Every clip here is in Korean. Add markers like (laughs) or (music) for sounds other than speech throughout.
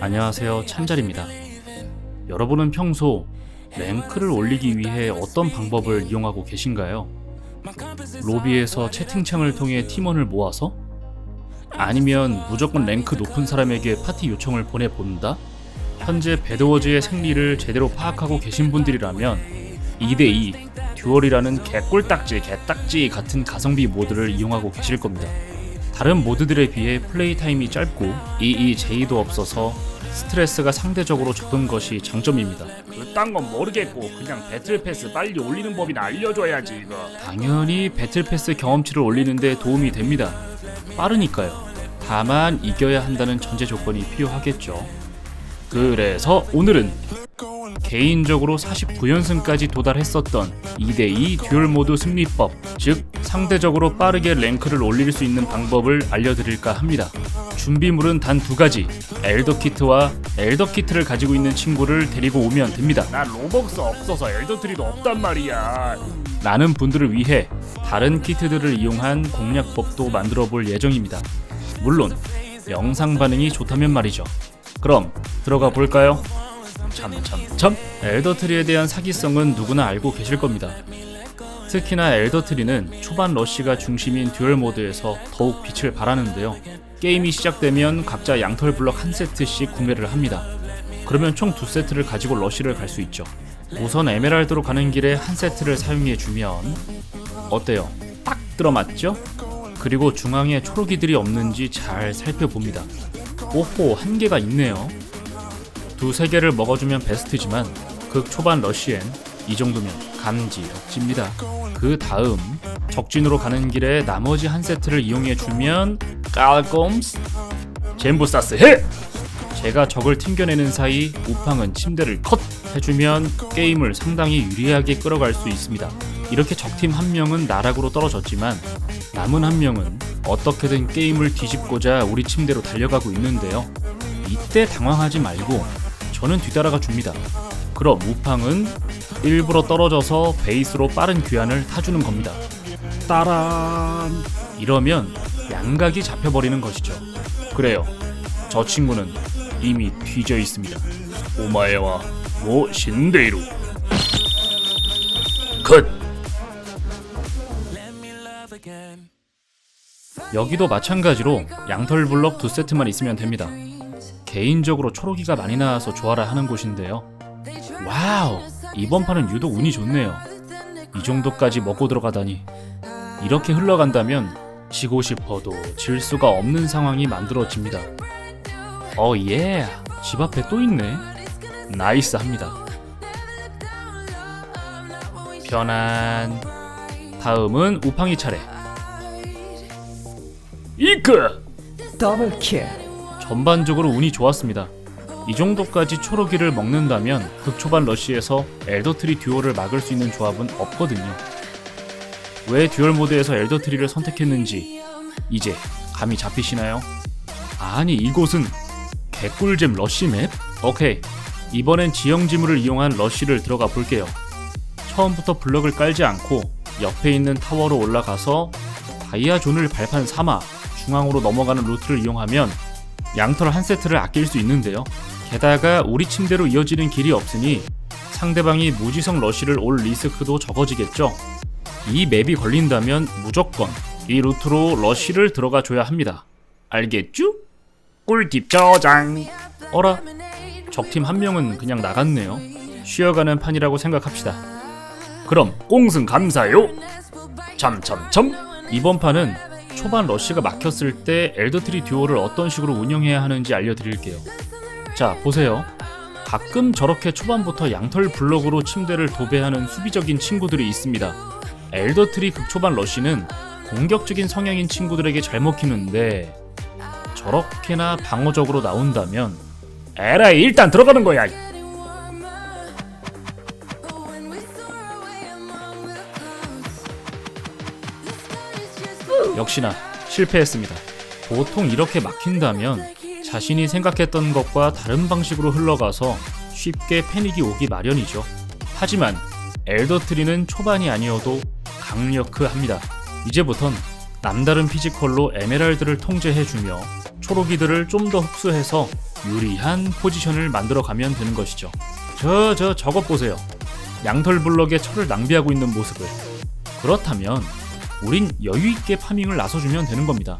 안녕하세요 찬잘입니다. 여러분은 평소 랭크를 올리기 위해 어떤 방법을 이용하고 계신가요? 로비에서 채팅창을 통해 팀원을 모아서? 아니면 무조건 랭크 높은 사람에게 파티 요청을 보내본다? 현재 배드워즈의 생리를 제대로 파악하고 계신 분들이라면 2대2 듀얼이라는 개꿀딱지 개딱지 같은 가성비 모드를 이용하고 계실 겁니다. 다른 모드들에 비해 플레이 타임이 짧고 EEJ도 없어서 스트레스가 상대적으로 적은 것이 장점입니다. 그딴 건 모르겠고 그냥 배틀 패스 빨리 올리는 법이나 알려줘야지 이거 당연히 배틀 패스 경험치를 올리는데 도움이 됩니다. 빠르니까요. 다만 이겨야 한다는 전제 조건이 필요하겠죠. 그래서 오늘은 개인적으로 49연승까지 도달했었던 2대2 듀얼 모드 승리법, 즉 상대적으로 빠르게 랭크를 올릴 수 있는 방법을 알려드릴까 합니다. 준비물은 단 두 가지, 엘더 키트와 엘더 키트를 가지고 있는 친구를 데리고 오면 됩니다. 나 로벅스 없어서 엘더 트리도 없단 말이야 라는 분들을 위해 다른 키트들을 이용한 공략법도 만들어 볼 예정입니다. 물론 영상 반응이 좋다면 말이죠. 그럼 들어가 볼까요? 참. 엘더트리에 대한 사기성은 누구나 알고 계실 겁니다. 특히나 엘더트리는 초반 러쉬가 중심인 듀얼 모드에서 더욱 빛을 발하는데요. 게임이 시작되면 각자 양털 블럭 한 세트씩 구매를 합니다. 그러면 총 두 세트를 가지고 러쉬를 갈 수 있죠. 우선 에메랄드로 가는 길에 한 세트를 사용해 주면 어때요? 딱 들어맞죠? 그리고 중앙에 초록이들이 없는지 잘 살펴봅니다. 오호 한 개가 있네요. 두세 개를 먹어주면 베스트지만 극 초반 러쉬엔 이 정도면 감지덕지입니다. 그 다음 적진으로 가는 길에 나머지 한 세트를 이용해 주면 깔꼼스 젠부사스 해! 제가 적을 튕겨내는 사이 우팡은 침대를 컷 해주면 게임을 상당히 유리하게 끌어갈 수 있습니다. 이렇게 적팀 한 명은 나락으로 떨어졌지만 남은 한 명은 어떻게든 게임을 뒤집고자 우리 침대로 달려가고 있는데요. 이때 당황하지 말고 저는 뒤따라가 줍니다. 그럼 우팡은 일부러 떨어져서 베이스로 빠른 귀환을 타주는 겁니다. 따란 이러면 양각이 잡혀버리는 것이죠. 그래요. 저 친구는 이미 뒤져 있습니다. 오마에와 모 신데이루 컷 여기도 마찬가지로 양털 블럭 두 세트만 있으면 됩니다. 개인적으로 초록이가 많이 나와서 좋아라 하는 곳인데요. 와우! 이번 판은 유독 운이 좋네요. 이 정도까지 먹고 들어가다니. 이렇게 흘러간다면 지고 싶어도 질 수가 없는 상황이 만들어집니다. 어, 예! 집 앞에 또 있네. 나이스 합니다. 편안. 다음은 우팡이 차례. 이크 더블 킬. 전반적으로 운이 좋았습니다. 이 정도까지 초록이를 먹는다면 극초반 러쉬에서 엘더트리 듀오를 막을 수 있는 조합은 없거든요. 왜 듀얼 모드에서 엘더트리를 선택했는지 이제 감이 잡히시나요? 아니 이곳은 개꿀잼 러쉬 맵? 오케이 이번엔 지형 지물을 이용한 러쉬를 들어가 볼게요. 처음부터 블럭을 깔지 않고 옆에 있는 타워로 올라가서 다이아 존을 발판 삼아 중앙으로 넘어가는 루트를 이용하면 양털 한 세트를 아낄 수 있는데요. 게다가 우리 침대로 이어지는 길이 없으니 상대방이 무지성 러쉬를 올 리스크도 적어지겠죠. 이 맵이 걸린다면 무조건 이 루트로 러쉬를 들어가 줘야 합니다. 알겠죠? 꿀팁 저장 어라? 적팀 한 명은 그냥 나갔네요. 쉬어가는 판이라고 생각합시다. 그럼 꽁승 감사요 참참참 이번 판은 초반 러쉬가 막혔을 때 엘더트리 듀오를 어떤 식으로 운영해야 하는지 알려드릴게요. 자, 보세요. 가끔 저렇게 초반부터 양털 블럭으로 침대를 도배하는 수비적인 친구들이 있습니다. 엘더트리 극초반 러쉬는 공격적인 성향인 친구들에게 잘 먹히는데 저렇게나 방어적으로 나온다면 에라이 일단 들어가는 거야 역시나 실패했습니다. 보통 이렇게 막힌다면 자신이 생각했던 것과 다른 방식으로 흘러가서 쉽게 패닉이 오기 마련이죠. 하지만 엘더트리는 초반이 아니어도 강력합니다. 이제부턴 남다른 피지컬로 에메랄드를 통제해주며 초록이들을 좀 더 흡수해서 유리한 포지션을 만들어 가면 되는 것이죠. 저, 저, 저것 보세요. 양털 블럭에 철을 낭비하고 있는 모습을. 그렇다면, 우린 여유있게 파밍을 나서주면 되는 겁니다.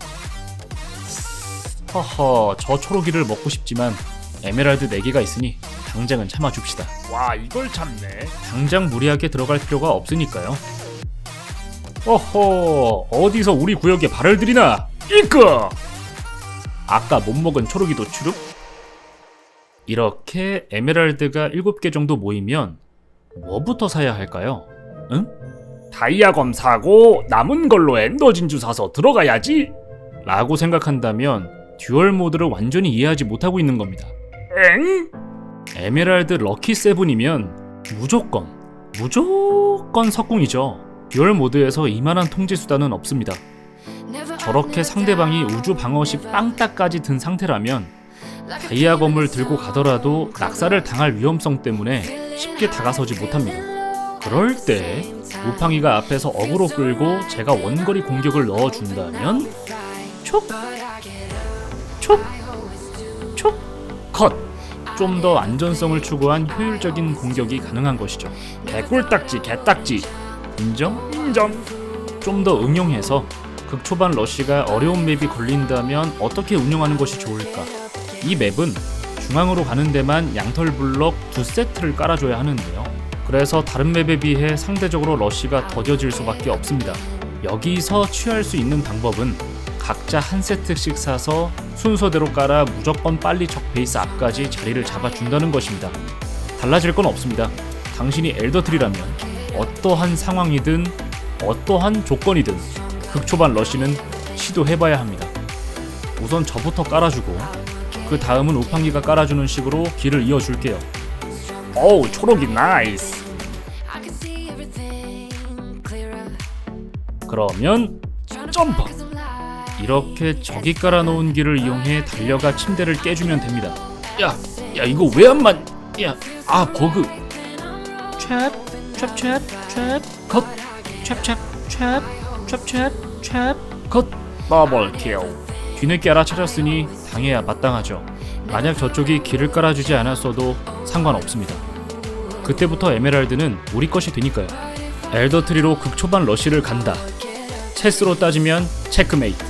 허허, 저 초록이를 먹고 싶지만, 에메랄드 4개가 있으니, 당장은 참아줍시다. 와 이걸 참네. 당장 무리하게 들어갈 필요가 없으니까요. 어허, 어디서 우리 구역에 발을 들이나? 이거 아까 못 먹은 초록이도 추룩? 이렇게 에메랄드가 7개 정도 모이면 뭐부터 사야 할까요? 응? 다이아검 사고 남은 걸로 엔더 진주 사서 들어가야지. 라고 생각한다면 듀얼 모드를 완전히 이해하지 못하고 있는 겁니다. 엥? 에메랄드 럭키 세븐이면 무조건 무조건 석궁이죠. 듀얼 모드에서 이만한 통제 수단은 없습니다. 저렇게 상대방이 우주 방어식 빵따까지 든 상태라면 다이아검을 들고 가더라도 낙사를 당할 위험성 때문에 쉽게 다가서지 못합니다. 그럴 때 우팡이가 앞에서 어그로 끌고 제가 원거리 공격을 넣어준다면 촉! 촉! 촉! 컷! 좀 더 안전성을 추구한 효율적인 공격이 가능한 것이죠. 개꿀딱지 개딱지. 인정? 인정. 좀 더 응용해서 극초반 러쉬가 어려운 맵이 걸린다면 어떻게 운영하는 것이 좋을까? 이 맵은 중앙으로 가는 데만 양털 블럭 두 세트를 깔아줘야 하는데요. 그래서 다른 맵에 비해 상대적으로 러쉬가 더뎌질 수밖에 없습니다. 여기서 취할 수 있는 방법은 각자 한 세트씩 사서 순서대로 깔아 무조건 빨리 적 베이스 앞까지 자리를 잡아준다는 것입니다. 달라질 건 없습니다. 당신이 엘더트리라면 어떠한 상황이든 어떠한 조건이든 극초반 러쉬는 시도해봐야 합니다. 우선 저부터 깔아주고 그 다음은 우팡기가 깔아주는 식으로 길을 이어줄게요. 어우 초록이 나이스. 그러면 점프! 이렇게 적이 깔아놓은 길을 이용해 달려가 침대를 깨주면 됩니다. 야, 야 이거 왜안 맞? 야, 아 버그. 찹, 찹, 찹, 찹, 컷, 찹, 찹, 찹, 찹, 찹, 찹, 컷. 더블 킬. 뒤늦게 알아차렸으니 당해야 마땅하죠. 만약 저쪽이 길을 깔아주지 않았어도 상관없습니다. 그때부터 에메랄드는 우리 것이 되니까요. 엘더트리로 극초반 러쉬를 간다. 체스로 따지면 체크메이트.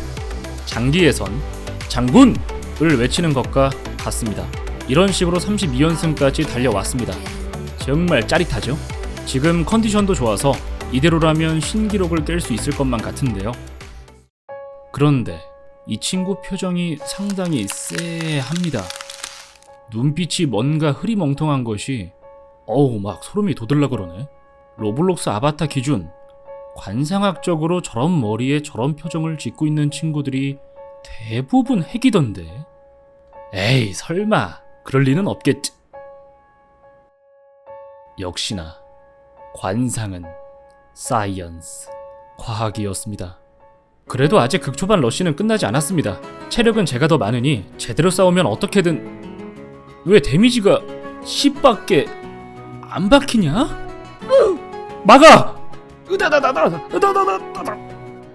장기에선 장군을 외치는 것과 같습니다. 이런 식으로 32연승까지 달려왔습니다. 정말 짜릿하죠? 지금 컨디션도 좋아서 이대로라면 신기록을 깰 수 있을 것만 같은데요. 그런데 이 친구 표정이 상당히 쎄합니다. 눈빛이 뭔가 흐리멍텅한 것이 어우 막 소름이 돋을라 그러네. 로블록스 아바타 기준 관상학적으로 저런 머리에 저런 표정을 짓고 있는 친구들이 대부분 핵이던데. 에이 설마 그럴 리는 없겠지. 역시나 관상은 사이언스 과학이었습니다. 그래도 아직 극초반 러쉬는 끝나지 않았습니다. 체력은 제가 더 많으니 제대로 싸우면 어떻게든 왜 데미지가 10밖에 안 박히냐? 막아! 으다다다다다다다다다.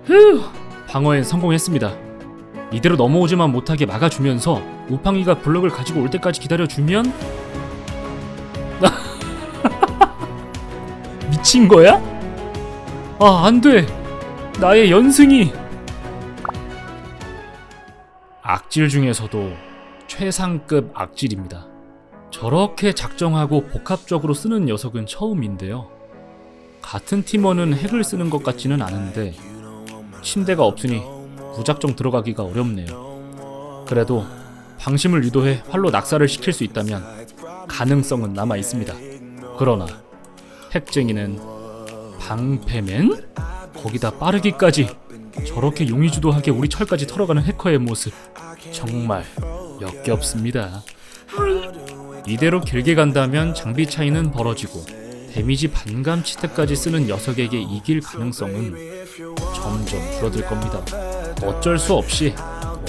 휴, 방어엔 성공했습니다. 이대로 넘어오지만 못하게 막아주면서 우팡이가 블럭을 가지고 올 때까지 기다려주면 (laughs) 미친 거야? 아, 안 돼. 나의 연승이 악질 중에서도 최상급 악질입니다. 저렇게 작정하고 복합적으로 쓰는 녀석은 처음인데요. 같은 팀원은 핵을 쓰는 것 같지는 않은데 침대가 없으니 무작정 들어가기가 어렵네요. 그래도 방심을 유도해 활로 낙사를 시킬 수 있다면 가능성은 남아 있습니다. 그러나 핵쟁이는 방패맨? 거기다 빠르기까지 저렇게 용의주도하게 우리 철까지 털어가는 해커의 모습 정말 역겹습니다. 이대로 길게 간다면 장비 차이는 벌어지고 데미지 반감 치트까지 쓰는 녀석에게 이길 가능성은 점점 줄어들 겁니다. 어쩔 수 없이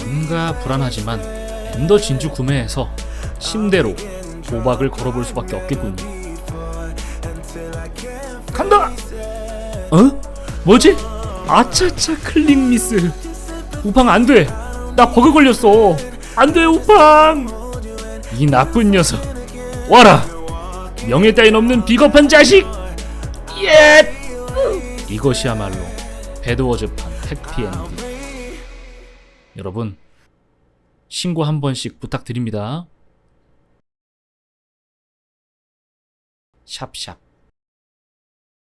뭔가 불안하지만 엔더 진주 구매해서 침대로 도박을 걸어볼 수밖에 없겠군요. 간다. 어? 뭐지? 아차차 클릭 미스. 우팡 안 돼. 나 버그 걸렸어. 안 돼, 우팡. 이 나쁜 녀석 와라 명예 따윈 없는 비겁한 자식 예 이것이야말로 배드워즈판 택피 엔딩 여러분 신고 한 번씩 부탁드립니다 샵샵